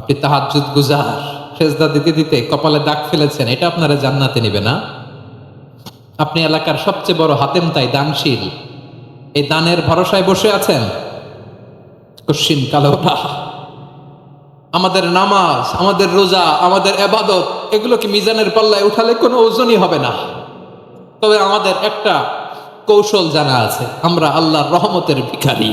আপনি তাহাজুদ গুজার, সেজদা দিতে দিতে কপালে দাগ ফেলেছেন, এটা আপনারা জান্নাতে নেবে না? আপনি এলাকার সবচেয়ে বড় হাতেম তাই দানশীল। এই দানের ভরসায় বসে আছেন? কশিন কালোটা আমাদের নামাজ, আমাদের রোজা, আমাদের এবাদত এগুলোকে মিজানের পাল্লায় উঠালে কোনো ওজনই হবে না? তবে আমাদের একটা কৌশল জানা আছে, আমরা আল্লাহর রহমতের ভিখারি।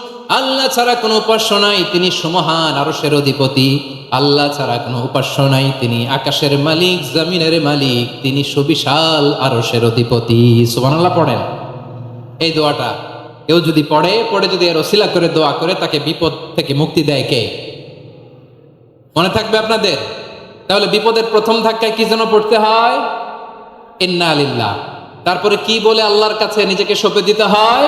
আল্লাহ ছাড়া কোনো উপাস্য নাই, তিনি সুমহান আরসের অধিপতি। আল্লাহ ছাড়া কোনো উপাস্য নাই, তিনি আকাশের মালিক, জমিনের মালিক, তিনি সুবিশাল আরসের অধিপতি। সুবহানাল্লাহ পড়েন। এই দোয়াটা কেউ যদি পড়ে পড়ে যদি এর ওসিলা করে, দোয়া করে, তাকে বিপদ থেকে মুক্তি দেয় কে? মনে থাকবে আপনাদের? তাহলে বিপদের প্রথম ধাক্কায় কি যেন পড়তে হয়? ইন্না আলিল্লাহ তারপরে কি বলে আল্লাহর কাছে নিজেকে সঁপে দিতে হয়?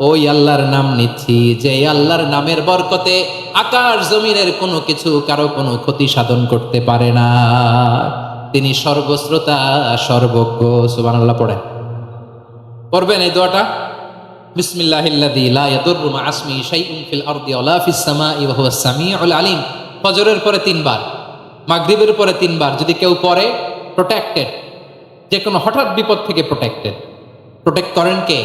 ওই আল্লাহর নাম নিচ্ছি, যে আল্লাহর নামের বরকতে আকাশ জমিনের কোনো কিছু কারও কোনো ক্ষতি সাধন করতে পারে না। তিনি সর্বশ্রোতা সর্বজ্ঞ সুবহানাল্লাহ পড়েন। পড়বেন এই দোয়াটা? বিসমিল্লাহিল্লাযী লা পরে তিনবার পরে তিনবার যদি কেউ প্রোটেক্টেড হঠাৎ বিপদ থেকে প্রোটেক্টেড প্রোটেক্ট করেন কে?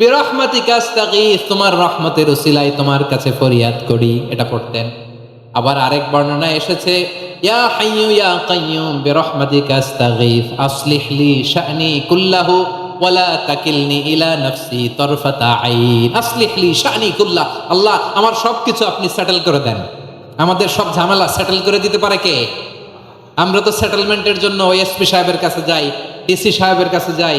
বিরহমাতিকা আস্তাগীথ তোমার রহমতের উসিলায় তোমার কাছে ফরিয়াদ করি, এটা পড়তেন। আবার আরেক বর্ণনা এসেছে, ইয়া হাইয়ু ইয়া কাইয়ুম, বিরহমাতিকা আস্তাগীথ আসলিহ লি শা'নি কুল্লাহু, ওয়ালা তাকিলনি ইলা নাফসি তরফাতা আইন, আসলিহ লি শা'নি কুল্লাহ, আল্লাহ, আমার সবকিছু আপনি সেটেল করে দেন। আমাদের সব ঝামেলা সেটেল করে দিতে পারে কে? আমরা তো সেটেলমেন্টের জন্য ওই এসপি সাহেবের কাছে যাই, ডিসি সাহেবের কাছে যাই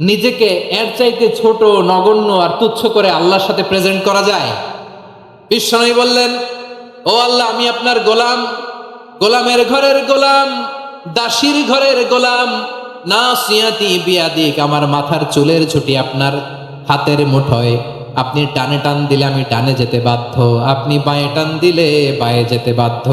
নিজেকে এর চাইতে ছোট, নগণ্য আর তুচ্ছ করে আল্লাহর সাথে প্রেজেন্ট করা যায়। বিশ্বনবী বললেন, ও আল্লাহ, আমি আপনার গোলাম। গোলামের ঘরের গোলাম, দাসীর ঘরের গোলাম। না সিয়াতি বিয়াদিক, আমার মাথার চুলের ছুটি আপনার হাতের মুঠোয়। আপনি টানে টান দিলে আমি টানে যেতে বাধ্য। আপনি বাঁয়ে টান দিলে বাঁয়ে যেতে বাধ্য।